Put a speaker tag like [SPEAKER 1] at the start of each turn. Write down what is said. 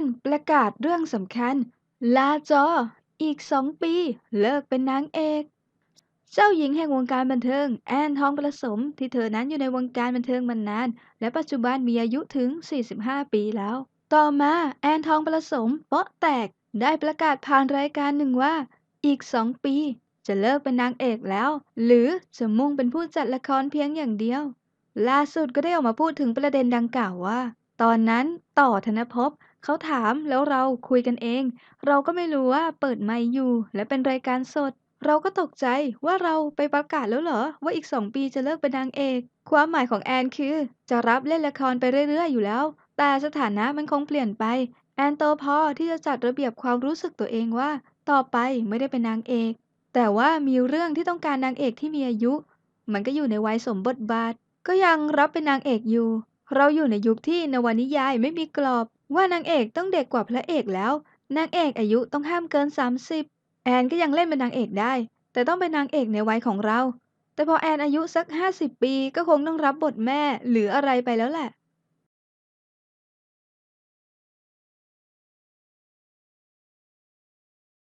[SPEAKER 1] นประกาศเรื่องสำคัญ ลาจอ อีกสองปี เลิกเป็นนางเอก เจ้าหญิงแห่งวงการบันเทิง แอนทองประสมที่เธอนั้นอยู่ในวงการบันเทิงมานาน และปัจจุบันมีอายุถึง 45 ปีแล้ว ต่อมาแอนทองประสมโป๊ะแตกได้ประกาศผ่านรายการหนึ่งว่า อีกสองปี จะเลิกเป็นนางเอกแล้ว หรือจะมุ่งเป็นผู้จัดละครเพียงอย่างเดียว ล่าสุดก็ได้ออกมาพูดถึงประเด็นดังกล่าวว่า ตอนนั้นต่อธนภพ เขาถามแล้วเราคุยกันเอง เราก็ไม่รู้ว่าเปิดไมค์อยู่ และเป็นรายการสด เราก็ตกใจว่าเราไปประกาศแล้วเหรอ ว่าอีกสองปีจะเลิกเป็นนางเอก ความหมายของแอนคือ จะรับเล่นละครไปเรื่อยๆอยู่แล้ว แต่สถานะมันคงเปลี่ยนไป แอนโตพอที่จะจัดระเบียบความรู้สึกตัวเองว่า ต่อไปไม่ได้เป็นนางเอก แต่ว่ามีเรื่องที่ต้องการนางเอกที่มีอายุ มันก็อยู่ในวัยสมบทบาท ก็ยังรับเป็นนางเอกอยู่ เราอยู่ในยุคที่นวนิยายไม่มีกรอบ ว่านางเอกต้องเด็กกว่าพระเอกแล้ว นางเอกอายุต้องห้ามเกิน 30 แอนก็ยังเล่นเป็นนางเอกได้ แต่ต้องเป็นนางเอกในวัยของเรา แต่พอแอนอายุสัก 50 ปีก็คงต้องรับบทแม่หรืออะไรไปแล้วแหละ